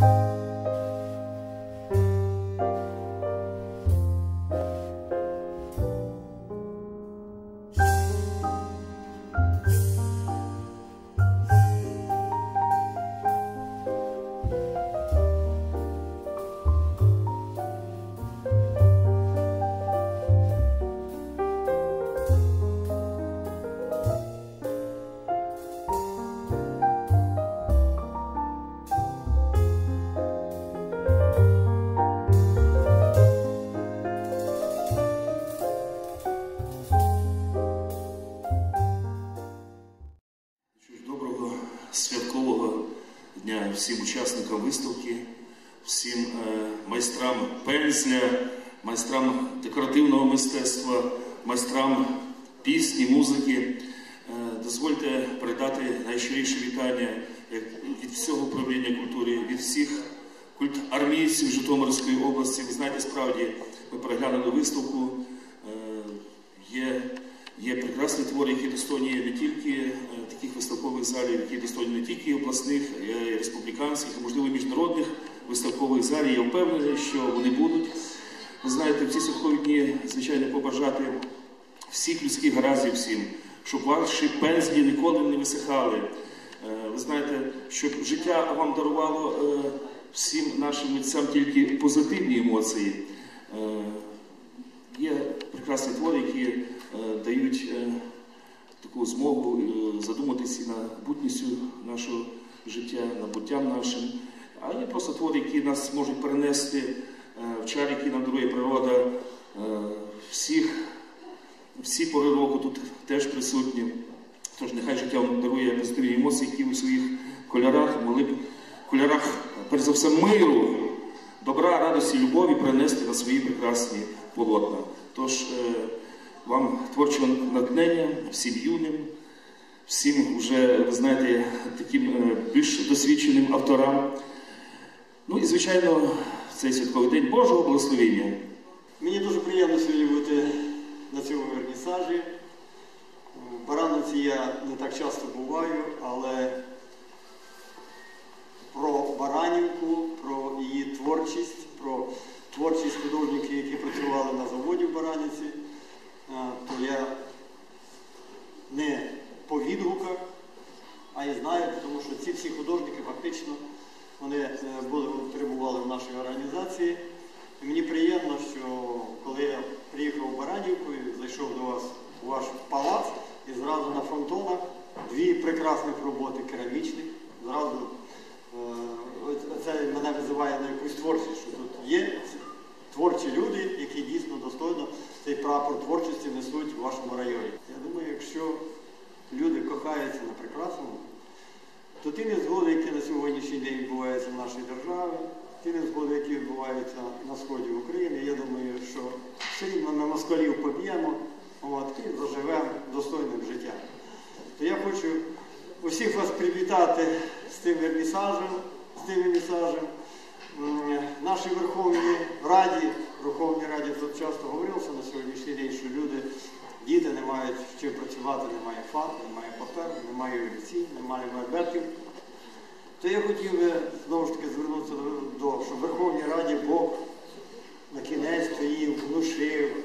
Що святкового дня всім учасникам виставки, всім е, майстрам пензля, майстрам декоративного мистецтва, майстрам пісні, музики. Е, Дозвольте передати найщиріше вітання від всього управління культури, від всіх культ-армійців Житомирської області. Ви знаєте, справді ми переглянули виставку. Е, Є, є прекрасні твори, які достойні не тільки е, таких виставкових залів, які достойні не тільки обласних, а й республіканських, а можливо міжнародних виставкових залів. Я впевнений, що вони будуть. Ви знаєте, в ці святкові дні, звичайно, побажати всіх людських гараздів всім, щоб ваші пензлі ніколи не висихали. Е, Ви знаєте, щоб життя вам дарувало е, всім нашим митцям тільки позитивні емоції. Е, Є прекрасні твори, які е, дають е, таку змогу е, задуматися над бутністю нашого життя, над буттям нашим. А є просто твори, які нас можуть перенести е, в чар, які нам дарує природа. Е, всіх, всі пори року тут теж присутні. Тож нехай життя вам дарує позитивні емоції, які у своїх кольорах могли б кольорах, перш за все, миру, добра, радості, любові принести на свої прекрасні полотна. Тож е, вам творчого натхнення, всім юним, всім вже, ви знаєте, таким е, більш досвідченим авторам. Ну і, звичайно, цей святковий день Божого благословення. Мені дуже приємно сьогодні бути на цьому вернісажі. В Барановці я не так часто буваю, але про Баранівку, про її творчість, про творчість художників, які працювали на заводі в Баранівці, то я не по відгуках, а й знаю, тому що ці всі художники фактично вони е, були перебували в нашій організації. І мені приємно, що коли я приїхав в Баранівку і зайшов до вас у ваш палац, і зразу на фронтонах дві прекрасних роботи керамічних. Зразу е, це мене визиває на якусь творчість, що тут є творчі люди, які дійсно достойно прапор творчості несуть в вашому районі. Я думаю, якщо люди кохаються на прекрасному, то ті незгоди, які на сьогоднішній день відбуваються в нашій державі, ті незгоди, які відбуваються на сході України, я думаю, що все рівно на москалів поб'ємо і заживемо достойним життям. То я хочу усіх вас привітати з тим вернісажем, з тим вернісажем. Нашій Верховній Раді, Верховній Раді тут часто говорилося на сьогоднішній день, що люди, діти не мають чим працювати, немає фат, немає папер, немає олівців, немає мольбертів. То я хотів би знову ж таки звернутися до, що в Верховній Раді Бог на кінець її внушив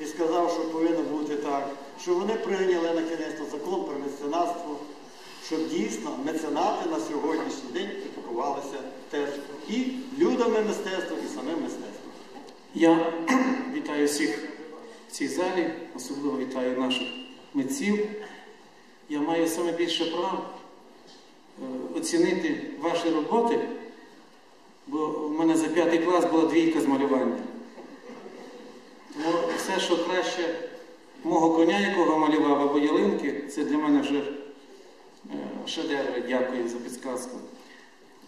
і сказав, що повинно бути так, що вони прийняли на кінець закон про меценатство, щоб дійсно меценати на сьогоднішній день опікувалися теж і людами мистецтва, і самим мистецтвом. Я вітаю всіх в цій залі, особливо вітаю наших митців. Я маю саме більше прав е, оцінити ваші роботи, бо в мене за п'ятий клас була двійка з малювання. Тому все, що краще мого коня, якого малював або ялинки, це для мене вже е, шедеври. Дякую за підсказку.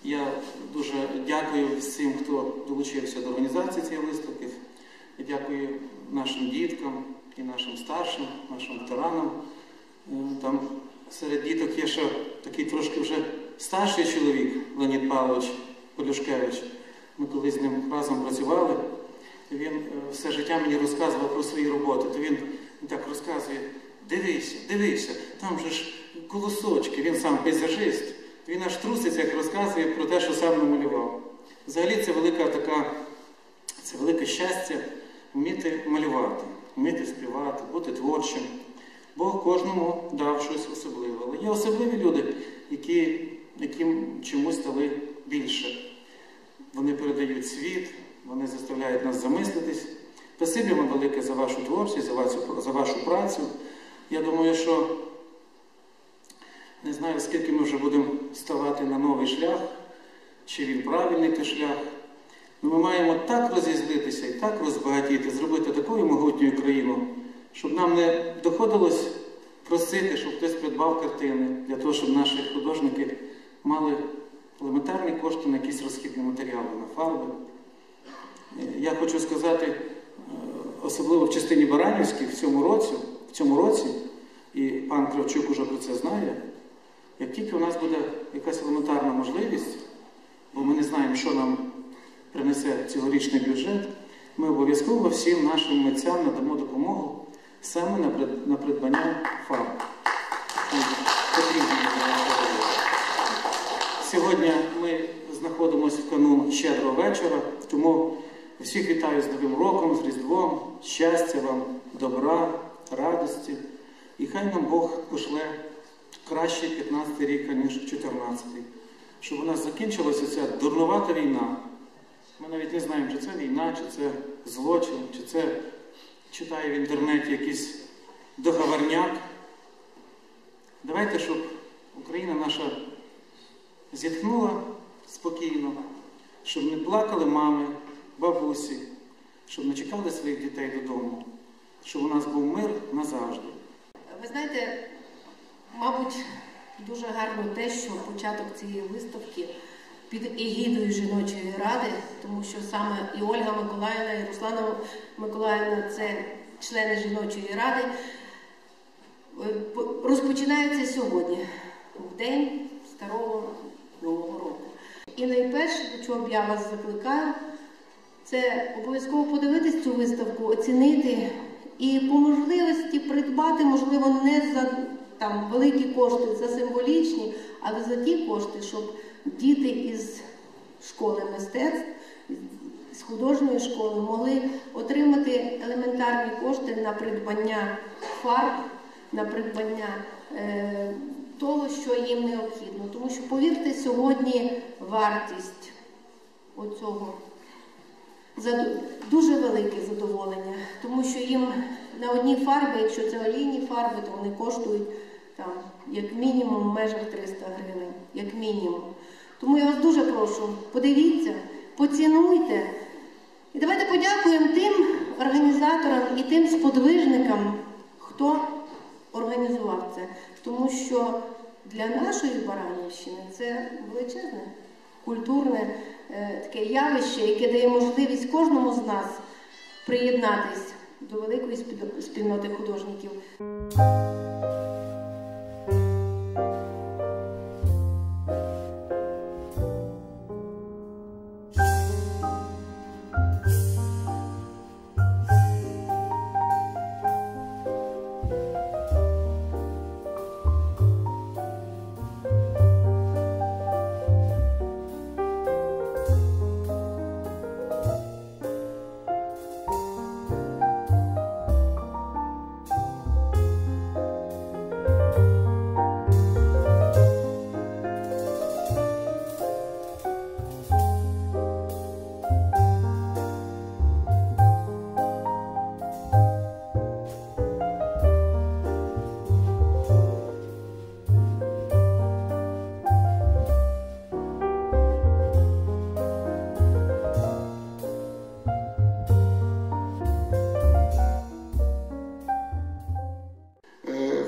Я дуже дякую всім, хто долучився до організації цієї виставки. Я дякую нашим діткам і нашим старшим, нашим ветеранам. Е, Там серед діток є ще такий трошки вже старший чоловік Леонід Павлович Полюшкевич. Ми коли з ним разом працювали. Він е, все життя мені розказував про свої роботи. То він так розказує: дивися, дивися, там же ж колосочки, він сам пейзажист, він аж труситься, як розказує про те, що сам намалював. Взагалі це велика така, це велике щастя вміти малювати, вміти співати, бути творчим. Бог кожному дав щось особливе. Але є особливі люди, які, яким чомусь дали більше. Вони передають світ, вони заставляють нас замислитись. Спасибі вам велике за вашу творчість, за вашу, за вашу працю. Я думаю, що не знаю, скільки ми вже будемо ставати на новий шлях, чи він правильний той шлях. Ну, Ми маємо так розізлитися і так розбагатіти, зробити такою могутньою країну, щоб нам не доходилось просити, щоб хтось придбав картини, для того, щоб наші художники мали елементарні кошти на якісь розхідні матеріали, на фарби. Я хочу сказати, е, особливо в частині Баранівській в цьому році, в цьому році, і пан Кравчук уже про це знає, як тільки у нас буде якась елементарна можливість, бо ми не знаємо, що нам принесе цьогорічний бюджет, ми обов'язково всім нашим митцям надамо допомогу саме на придбання фарб. Сьогодні ми знаходимося в канун щедрого вечора, тому всіх вітаю з Новим роком, з Різдвом, щастя вам, добра, радості. І хай нам Бог пошле кращий 15 рік, ніж 14 щоб у нас закінчилася ця дурнувата війна. Ми навіть не знаємо, чи це війна, чи це злочин, чи це читає в інтернеті якийсь договорняк. Давайте, щоб Україна наша зітхнула спокійно, щоб не плакали мами, бабусі, щоб не чекали своїх дітей додому, щоб у нас був мир назавжди. Ви знаєте, мабуть, дуже гарно те, що початок цієї виставки під егідою жіночої ради, тому що саме і Ольга Миколаївна, і Руслана Миколаївна це члени жіночої ради, е, розпочинається сьогодні, в день старого нового року. І найперше, до чого я вас закликаю, це обов'язково подивитись цю виставку, оцінити і по можливості придбати, можливо, не за там великі кошти, за символічні, але за ті кошти, щоб діти із школи мистецтв, з художньої школи могли отримати елементарні кошти на придбання фарб, на придбання е, того, що їм необхідно. Тому що, повірте, сьогодні вартість оцього дуже велике задоволення, тому що їм на одні фарби, якщо це олійні фарби, то вони коштують там як мінімум в межах 300 гривень, як мінімум. Тому я вас дуже прошу, подивіться, поцінуйте. І давайте подякуємо тим організаторам і тим сподвижникам, хто організував це. Тому що для нашої Баранівщини це величезне культурне е, таке явище, яке дає можливість кожному з нас приєднатись до великої спільноти художників.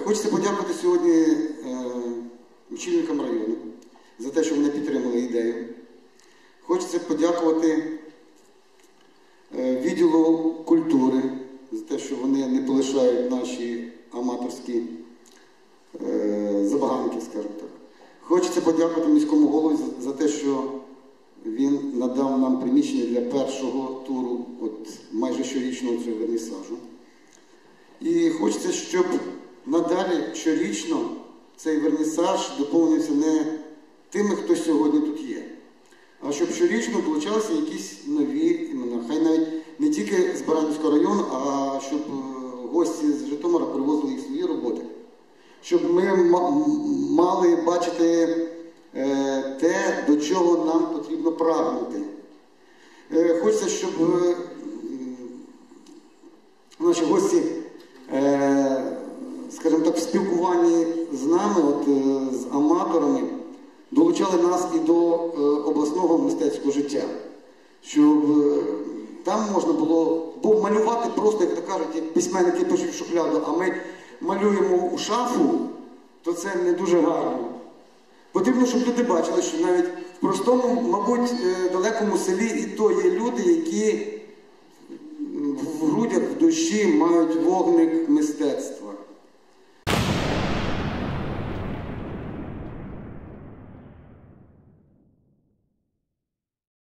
Хочеться подякувати сьогодні е, очільникам району за те, що вони підтримали ідею. Хочеться подякувати е, відділу культури за те, що вони не полишають наші аматорські е, забаганки, скажімо так. Хочеться подякувати міському голові за- за те, що він надав нам приміщення для першого туру, от майже щорічного цього вернісажу. І хочеться, щоб надалі щорічно цей вернісаж доповнився не тими, хто сьогодні тут є. А щоб щорічно долучалися якісь нові імена. Хай навіть не тільки з Баранівського району, а щоб е, гості з Житомира привозили їх свої роботи. Щоб ми мали бачити е, те, до чого нам потрібно прагнути. Е, Хочеться, щоб наші гості, е, скажімо так, в спілкуванні з нами, от, е, з аматорами, долучали нас і до е, обласного мистецького життя. Щоб е, там можна було бо малювати просто, як то кажуть, як письменники пишуть в шухляду, а ми малюємо у шафу, то це не дуже гарно. Потрібно, щоб люди бачили, що навіть в простому, мабуть, е, далекому селі і то є люди, які в грудях, в душі мають вогник мистецтва.